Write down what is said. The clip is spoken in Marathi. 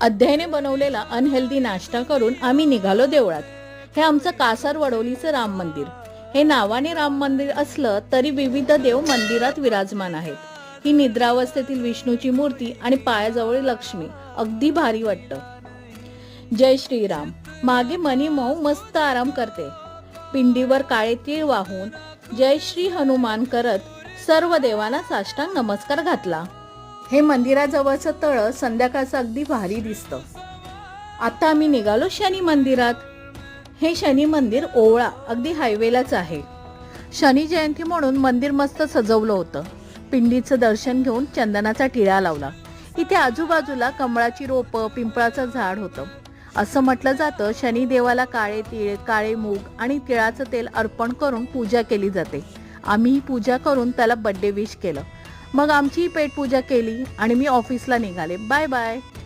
अध्यायने बनवलेला अनहेल्दी नाश्ता करून आम्ही निघालो देवळात. हे आमचं कासार वडोलीचं राम मंदिर. हे नावाने राम मंदिर असलं तरी विविध देव मंदिरात विराजमान आहेत. ही निद्रावस्थेतील विष्णूची मूर्ती आणि पायाजवळ लक्ष्मी. अगदी भारी वाटतं. जय श्रीराम. मागे मनी मऊ मस्त आराम करते. पिंडीवर काळे तीळ वाहून जय श्री हनुमान करत सर्व देवांना साष्टांग नमस्कार घातला. हे मंदिराजवळचं तळं संध्याकाळचं अगदी भारी दिसतं. आता आम्ही निघालो शनी मंदिरात. हे शनी मंदिर ओवळा अगदी हायवेलाच आहे. शनी जयंती म्हणून मंदिर मस्त सजवलं होतं. पिंडीचं दर्शन घेऊन चंदनाचा टिळा लावला. इथे आजूबाजूला कमळाची रोपं पिंपळाचं झाड होतं. असं म्हटलं जातं शनी देवाला काळे तिळ काळे मूग आणि तिळाचं तेल अर्पण करून पूजा केली जाते. आम्ही पूजा करून त्याला बड्डे विश केलं. मग आमची पेटपूजा केली आणि मी ऑफिसला निघाले. Bye bye.